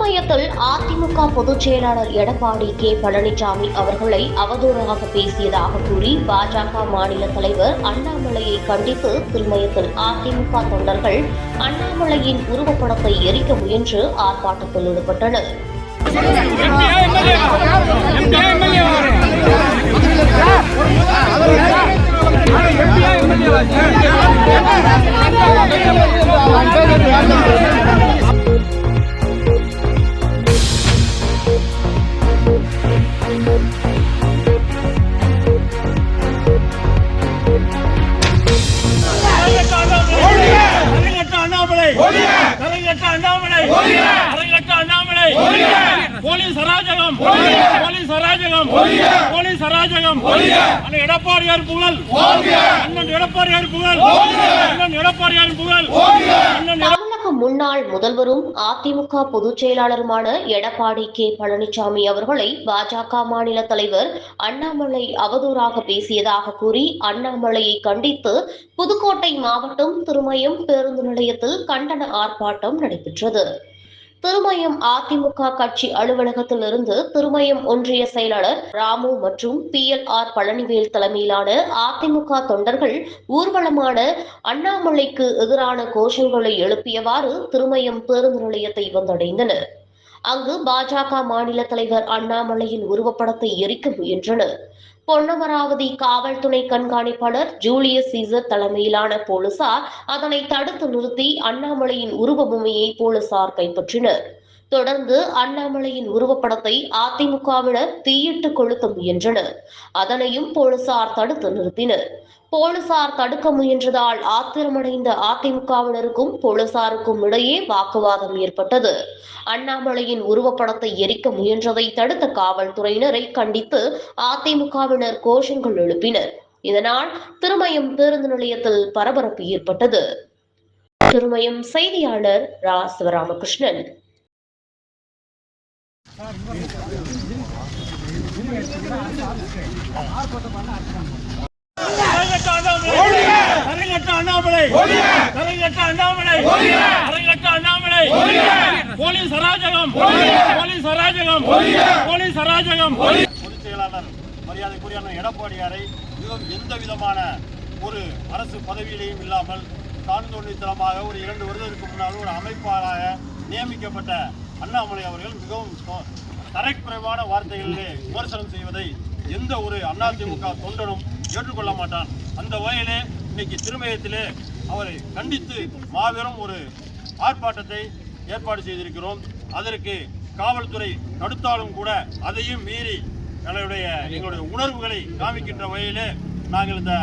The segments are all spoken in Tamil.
சமயத்தில் அதிமுக பொதுச் செயலாளர் எடப்பாடி கே. பழனிசாமி அவர்களை அவதூறாக பேசியதாக கூறி பாஜக மாநில தலைவர் அண்ணாமலையை கண்டித்து திருமயத்தில் அதிமுக தொண்டர்கள் அண்ணாமலையின் உருவப்படத்தை எரிக்க முயன்று ஆர்ப்பாட்டத்தில் ஈடுபட்டனர். அண்ணாமலை. அரங்கட்ட அண்ணாமலை. போலீஸ் அராஜகம். போலீஸ் அராஜகம். போலீஸ் அராஜகம். அண்ணன் எடப்பாடியார் புகழ். அண்ணன் எடப்பாடியார் புகழ். அண்ணன் எடப்பாடியார் புகழ். அண்ணன் முன்னாள் முதல்வரும் அதிமுக பொதுச் செயலாளருமான எடப்பாடி கே. பழனிசாமி அவர்களை பாஜக மாநில தலைவர் அண்ணாமலை அவதூறாக பேசியதாக கூறி அண்ணாமலையை கண்டித்து புதுக்கோட்டை மாவட்டம் திருமயம் பேருந்து நிலையத்தில் கண்டன ஆர்ப்பாட்டம் நடைபெற்றது. திருமயம் அதிமுக கட்சி அலுவலகத்தில் இருந்து திருமயம் ஒன்றிய செயலாளர் ராமு மற்றும் பி எல் ஆர் பழனிவேல் தலைமையிலான அதிமுக தொண்டர்கள் ஊர்வலமான அண்ணாமலைக்கு எதிரான கோஷங்களை எழுப்பியவாறு திருமயம் பேருந்து நிலையத்தை வந்தடைந்தனர். அங்கு பாஜக மாநில தலைவர் அண்ணாமலையின் உருவப்படத்தை எரிக்க முயன்றனர். பொன்னமராவதி காவல்துறை கண்காணிப்பாளர் ஜூலியஸ் சீசர் தலைமையிலான போலீசார் அதனை தடுத்து நிறுத்தி அண்ணாமலையின் உருவ பொம்மையை போலீசார் கைப்பற்றினர். தொடர்ந்து அண்ணாமலையின் உருவப்படத்தை அதிமுகவினர் தீயிட்டு கொளுத்த முயன்றனர். அதனையும் போலீசார் தடுத்து நிறுத்தினர். போலீசார் தடுக்க முயன்றதால் ஆத்திரமடைந்த அதிமுகவினருக்கும் போலீசாருக்கும் இடையே வாக்குவாதம் ஏற்பட்டது. அண்ணாமலையின் உருவப்படத்தை எரிக்க முயன்றதை தடுத்த காவல்துறையினரை கண்டித்து அதிமுகவினர் கோஷங்கள் எழுப்பினர். இதனால் திருமயம் பேருந்து நிலையத்தில் பரபரப்பு ஏற்பட்டது. திருமயம் செய்தியாளர் ரா சிவராமகிருஷ்ணன் போலீஸ் அராஜகம் போலீஸ் அராஜகம் போலீஸ் அராஜகம். பொதுச் செயலாளர் மரியாதைக்குரியான எடப்பாடியாரை மிகவும் எந்த விதமான ஒரு அரசு பதவியிலையும் இல்லாமல் தாழ்ந்தொழித்தனமாக ஒரு இரண்டு வருடத்திற்கு முன்னால் ஒரு அமைப்பாளராக நியமிக்கப்பட்ட அண்ணாமலை அவர்கள் மிகவும் தரைக்குறைவான வார்த்தைகளிலே விமர்சனம் செய்வதை எந்த ஒரு அதிமுக தொண்டனும் ஏற்றுக்கொள்ள மாட்டான். அந்த வகையிலே இன்னைக்கு திருமயத்திலே அவரை கண்டித்து மாபெரும் ஒரு ஆர்ப்பாட்டத்தை ஏற்பாடு செய்திருக்கிறோம். அதற்கு காவல்துறை தடுத்தாலும் கூட அதையும் மீறி எங்களுடைய எங்களுடைய உணர்வுகளை காமிக்கின்ற வகையிலே நாங்கள் இந்த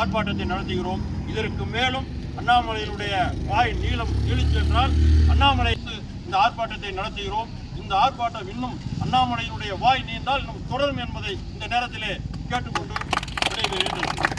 ஆர்ப்பாட்டத்தை நடத்துகிறோம். இதற்கு மேலும் அண்ணாமலையினுடைய வாய் நீளம் நீளிச்சென்றால் அண்ணாமலை இந்த ஆர்ப்பாட்டத்தை நடத்துகிறோம். இந்த ஆர்ப்பாட்டம் இன்னும் அண்ணாமலையினுடைய வாய் நீண்டால் இன்னும் தொடரும் என்பதை இந்த நேரத்திலே கேட்டுக்கொண்டு விடைபெறுகின்றேன்.